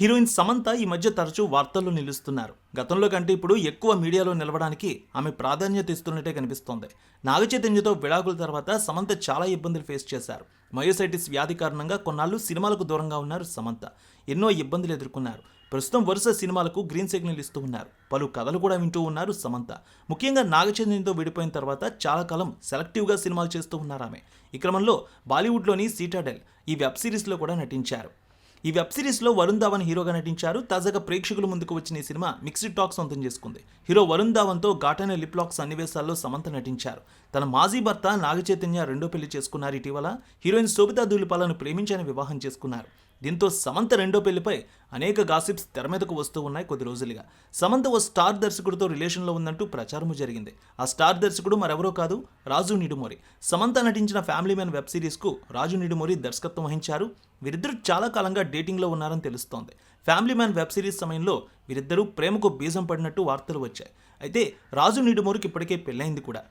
Heroine Samantha ఈ మధ్య తరచూ వార్తల్లో నిలుస్తున్నారు. గతంలో కంటే ఇప్పుడు ఎక్కువ మీడియాలో నిలవడానికి ఆమె ప్రాధాన్యత ఇస్తున్నట్టే కనిపిస్తోంది. నాగచైతన్యతో విడాకుల తర్వాత సమంత చాలా ఇబ్బందులు ఫేస్ చేశారు. మయోసైటిస్ వ్యాధి కారణంగా కొన్నాళ్ళు సినిమాలకు దూరంగా ఉన్నారు సమంత. ఎన్నో ఇబ్బందులు ఎదుర్కొన్నారు. ప్రస్తుతం వరుస సినిమాలకు గ్రీన్ సిగ్నల్ ఇస్తూ ఉన్నారు. పలు కథలు కూడా వింటూ ఉన్నారు సమంత. ముఖ్యంగా నాగచైతన్యంతో విడిపోయిన తర్వాత చాలా కాలం సెలెక్టివ్గా సినిమాలు చేస్తూ ఉన్నారు ఆమె. ఈ క్రమంలో బాలీవుడ్లోని సీటాడెల్ ఈ వెబ్ సిరీస్లో కూడా నటించారు. ఈ వెబ్ సిరీస్లో వరుణ్ ధావన్ హీరోగా నటించారు. తాజాగా ప్రేక్షకుల ముందుకు వచ్చిన ఈ సినిమా మిక్స్డ్ టాక్ సొంతం చేసుకుంది. హీరో వరుణ్ ధావన్తో ఘాటైన లిప్ లాక్ సన్నివేశాల్లో సమంత నటించారు. తన మాజీ భర్త నాగచైతన్య రెండో పెళ్ళి చేసుకున్నారు. ఇటీవల హీరోయిన్ శోభితా దూలిపాలను ప్రేమించని వివాహం చేసుకున్నారు. దీంతో సమంత రెండో పెళ్ళిపై అనేక గాసిప్స్ తెర మీదకు వస్తూ ఉన్నాయి కొద్ది రోజులుగా. సమంత ఓ స్టార్ దర్శకుడితో రిలేషన్లో ఉందంటూ ప్రచారము జరిగింది. ఆ స్టార్ దర్శకుడు మరెవరో కాదు? రాజు నిడుమోరి. సమంత నటించిన ఫ్యామిలీ మ్యాన్ వెబ్ సిరీస్కు రాజు నిడుమోరి దర్శకత్వం వహించారు. వీరిద్దరూ చాలా కాలంగా డేటింగ్లో ఉన్నారని తెలుస్తోంది. ఫ్యామిలీ మ్యాన్ వెబ్ సిరీస్ సమయంలో వీరిద్దరూ ప్రేమకు బీజం పడినట్టు వార్తలు వచ్చాయి. అయితే రాజు నిడుమోరికి ఇప్పటికే పెళ్ళైంది కూడా.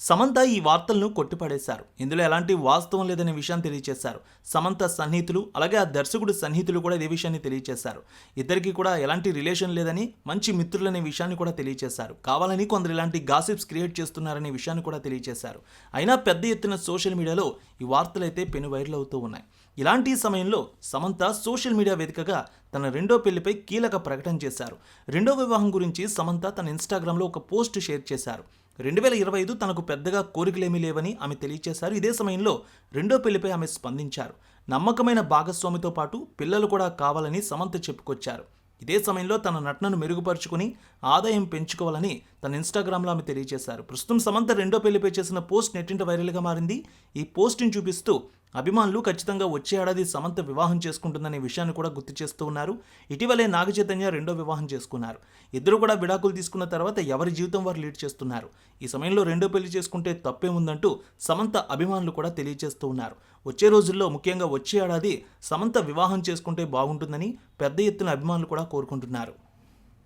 సమంత ఈ వార్తలను కొట్టిపడేశారు. ఇందులో ఎలాంటి వాస్తవం లేదనే విషయాన్ని తెలియజేశారు సమంత సన్నిహితులు అలాగే ఆ దర్శకుడు సన్నిహితులు కూడా ఇదే విషయాన్ని తెలియజేశారు ఇద్దరికి కూడా ఎలాంటి రిలేషన్ లేదని మంచి మిత్రులనే విషయాన్ని కూడా తెలియజేశారు కావాలని కొందరు ఇలాంటి గాసిప్స్ క్రియేట్ చేస్తున్నారనే విషయాన్ని కూడా తెలియజేశారు అయినా పెద్ద ఎత్తున సోషల్ మీడియాలో ఈ వార్తలు అయితే పెను వైరల్ అవుతూ ఉన్నాయి. ఇలాంటి సమయంలో సమంత సోషల్ మీడియా వేదికగా తన రెండో పెళ్ళిపై కీలక ప్రకటన చేశారు. రెండో వివాహం గురించి సమంత తన ఇన్స్టాగ్రామ్లో ఒక పోస్ట్ షేర్ చేశారు. రెండు వేల ఇరవై ఐదు తనకు పెద్దగా కోరికలేమీ లేవని ఆమె తెలియజేశారు ఇదే సమయంలో రెండో పెళ్ళిపై ఆమె స్పందించారు. నమ్మకమైన భాగస్వామితో పాటు పిల్లలు కూడా కావాలని సమంత చెప్పుకొచ్చారు. ఇదే సమయంలో తన నటనను మెరుగుపరుచుకుని ఆదాయం పెంచుకోవాలని తన ఇన్స్టాగ్రామ్లో ఆమె తెలియజేశారు. ప్రస్తుతం సమంత రెండో పెళ్ళిపై చేసిన పోస్ట్ నెట్టింట వైరల్గా మారింది. ఈ పోస్ట్ని చూపిస్తూ అభిమానులు ఖచ్చితంగా వచ్చే ఏడాది సమంత వివాహం చేసుకుంటుందనే విషయాన్ని కూడా గుర్తు చేస్తూ ఉన్నారు. ఇటీవలే నాగచైతన్య రెండో వివాహం చేసుకున్నారు. ఇద్దరు కూడా విడాకులు తీసుకున్న తర్వాత ఎవరి జీవితం వారు లీడ్ చేస్తున్నారు. ఈ సమయంలో రెండో పెళ్ళి చేసుకుంటే తప్పే ఉందంటూ సమంత అభిమానులు కూడా తెలియజేస్తూ ఉన్నారు. వచ్చే రోజుల్లో ముఖ్యంగా వచ్చే ఏడాది సమంత వివాహం చేసుకుంటే బాగుంటుందని పెద్ద ఎత్తున అభిమానులు కూడా కోరుకుంటున్నారు.